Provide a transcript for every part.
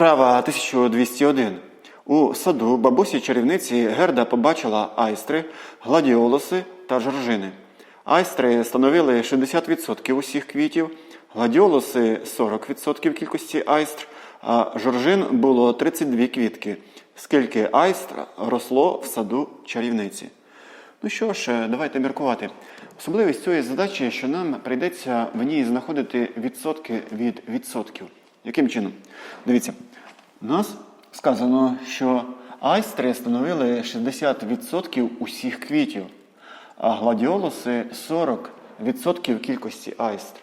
Вправа 1201. У саду бабусі чарівниці Герда побачила айстри, гладіолуси та жоржини. Айстри становили 60% усіх квітів, гладіолуси 40% кількості айстр, а жоржин було 32 квітки. Скільки айстр росло в саду чарівниці? Ну що ж, давайте міркувати. Особливість цієї задачі, що нам прийдеться в ній знаходити відсотки від відсотків. Яким чином? Дивіться, у нас сказано, що айстри становили 60% усіх квітів, а гладіолуси 40% кількості айстр.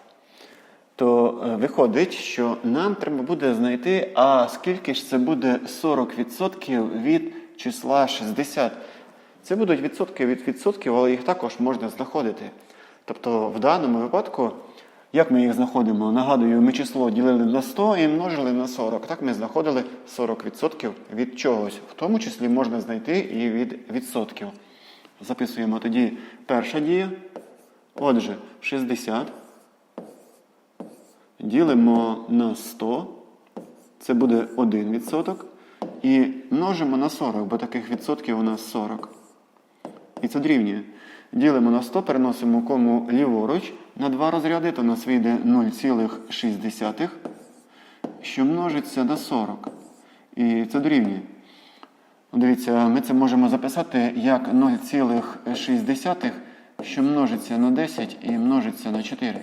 То е, виходить, що нам треба буде знайти, а скільки ж це буде 40% від числа 60. Це будуть відсотки від відсотків, але їх також можна знаходити. Тобто в даному випадку, як ми їх знаходимо? Нагадую, ми число ділили на 100 і множили на 40. Так ми знаходили 40% від чогось. В тому числі можна знайти і від відсотків. Записуємо тоді перша дія. Отже, 60 ділимо на 100, це буде 1 відсоток. І множимо на 40, бо таких відсотків у нас 40. І це дорівнює. Ділимо на 100, переносимо кому ліворуч на два розряди, то у нас вийде 0,6, що множиться на 40. І це дорівнює. Дивіться, ми це можемо записати як 0,6, що множиться на 10 і множиться на 4.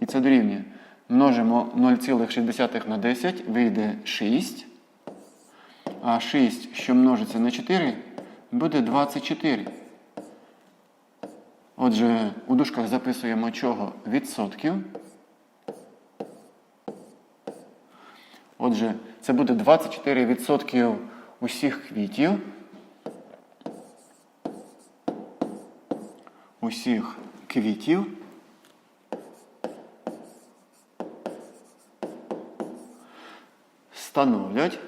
І це дорівнює. Множимо 0,6 на 10, вийде 6. А 6, що множиться на 4, буде 24. Отже, у дужках записуємо чого? Відсотків. Отже, це буде 24% усіх квітів. Усіх квітів. Становлять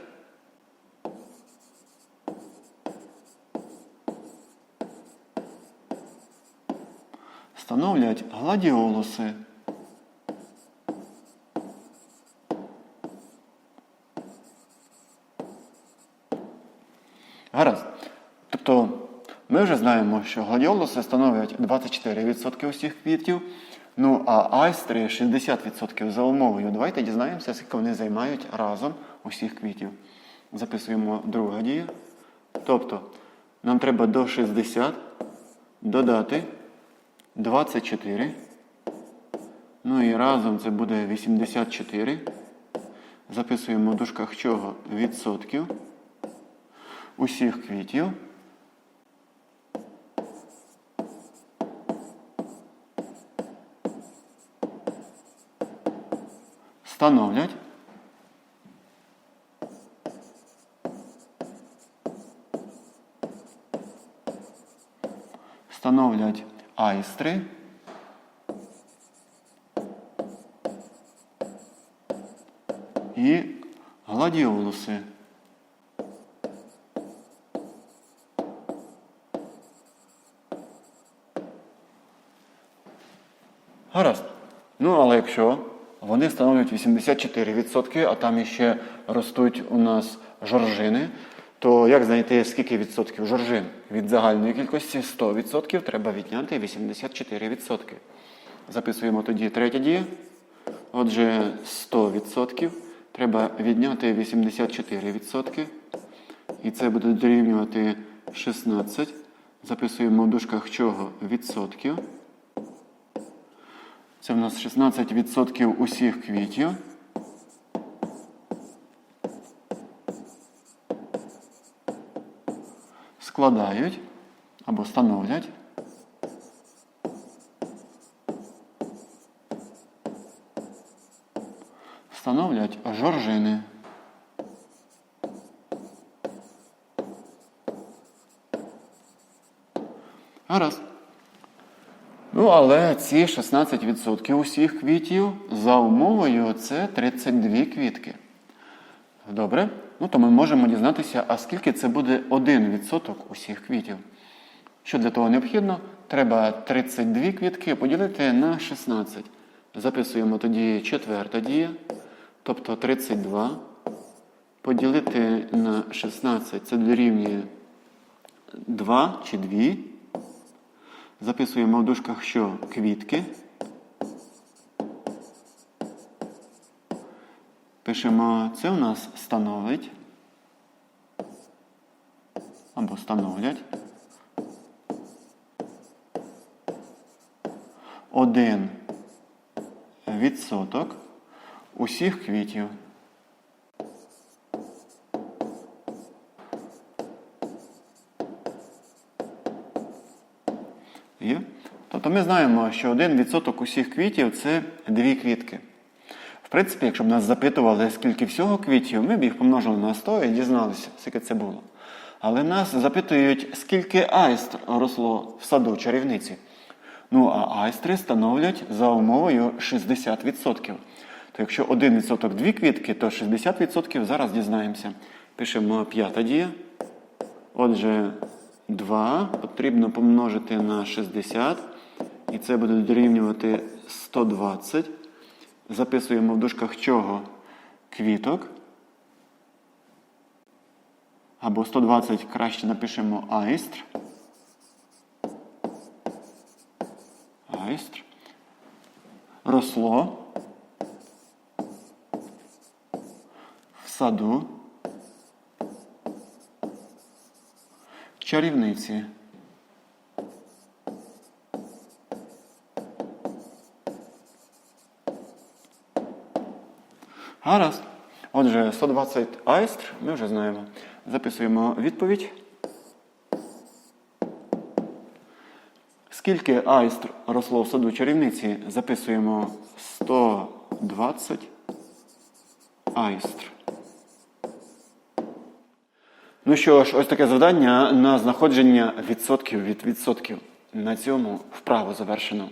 становлять гладіолуси. Гаразд. Тобто ми вже знаємо, що гладіолуси становлять 24% усіх квітів, ну а айстри 60% за умовою. Давайте дізнаємося, скільки вони займають разом усіх квітів. Записуємо друга дія. Тобто нам треба до 60 додати 24. Ну і разом це буде 84. Записуємо в дужках чого? Відсотків усіх квітів. Становлять становлять айстри. І гладіолуси. Гаразд. Ну, але якщо вони становлять 84%, а там іще ростуть у нас жоржини, то як знайти скільки відсотків жоржин? Від загальної кількості 100% треба відняти 84%. Записуємо тоді третя дія. Отже, 100% треба відняти 84%. І це буде дорівнювати 16. Записуємо в дужках чого? Відсотків. Це в нас 16% усіх квітів. Складають або становлять. Становлять жоржини. Гаразд. Ну, але ці 16% усіх квітів за умовою це 32 квітки. Добре? Ну, то ми можемо дізнатися, а скільки це буде 1% усіх квітів. Що для того необхідно? Треба 32 квітки поділити на 16. Записуємо тоді четверта дія, тобто 32 поділити на 16 це дорівнює 2 чи 2. Записуємо в дужках, що квітки. Пишемо, це у нас становить. Або становлять. Один відсоток усіх квітів. Тобто ми знаємо, що 1% усіх квітів це дві квітки. В принципі, якщо б нас запитували, скільки всього квітів, ми б їх помножили на 100 і дізналися, скільки це було. Але нас запитують, скільки айстр росло в саду чарівниці. Ну, а айстри становлять за умовою 60%. То якщо 1% дві квітки, то 60% зараз дізнаємося. Пишемо п'ята дія. Отже, 2 потрібно помножити на 60, і це буде дорівнювати 120. Записуємо в дужках чого? Квіток. Або 120 краще напишемо айстр. Айстр. Росло. В саду. Чарівниці. Гаразд. Отже, 120 айстр ми вже знаємо. Записуємо відповідь. Скільки айстр росло в саду чарівниці? Записуємо 120 айстр. Ну що ж, ось таке завдання на знаходження відсотків від відсотків. На цьому вправо завершено.